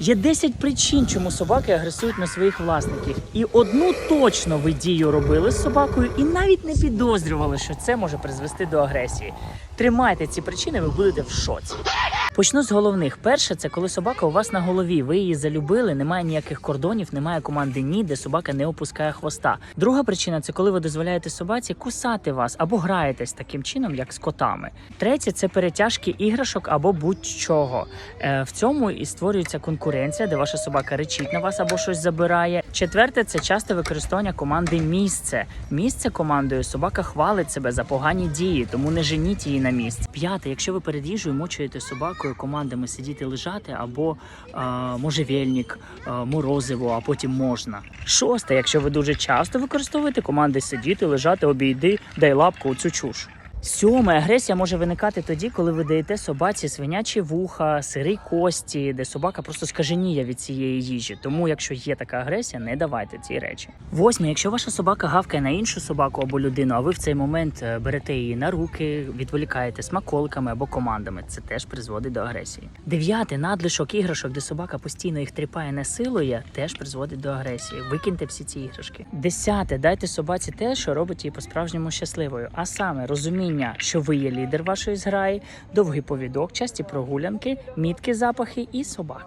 Є 10 причин, чому собаки агресують на своїх власників. І одну точно ви дію робили з собакою і навіть не підозрювали, що це може призвести до агресії. Тримайте ці причини, ви будете в шоці. Почну з головних. Перше, це коли собака у вас на голові. Ви її залюбили, немає ніяких кордонів, немає команди ні, де собака не опускає хвоста. Друга причина це коли ви дозволяєте собаці кусати вас або граєтесь таким чином, як з котами. Третє це перетяжки іграшок або будь-чого. Е, в цьому і створюється конкуренція, де ваша собака речить на вас або щось забирає. Четверте це часте використання команди місце. Місце командою собака хвалить себе за погані дії, тому не женіть її на місці. П'яте, якщо ви перед їжею мочуєте собакою командами сидіти лежати або а, можжевельник, а, морозиво, а потім можна. Шосте, якщо ви дуже часто використовуєте команди сидіти, лежати, обійди, дай лапку у цю чуш. Сьоме, агресія може виникати тоді, коли ви даєте собаці свинячі вуха, сири кості, де собака просто скаженіє від цієї їжі. Тому, якщо є така агресія, не давайте ці речі. Восьме, якщо ваша собака гавкає на іншу собаку або людину, а ви в цей момент е, берете її на руки, відволікаєте смаколиками або командами, це теж призводить до агресії. Дев'яте, надлишок іграшок, де собака постійно їх тріпає, не силує, теж призводить до агресії. Викиньте всі ці іграшки. Десяте, дайте собаці те, що робить її по-справжньому щасливою, а саме розуміння, що ви є лідер вашої зграї, довгий повідок, часті прогулянки, мітки запахи і собаки.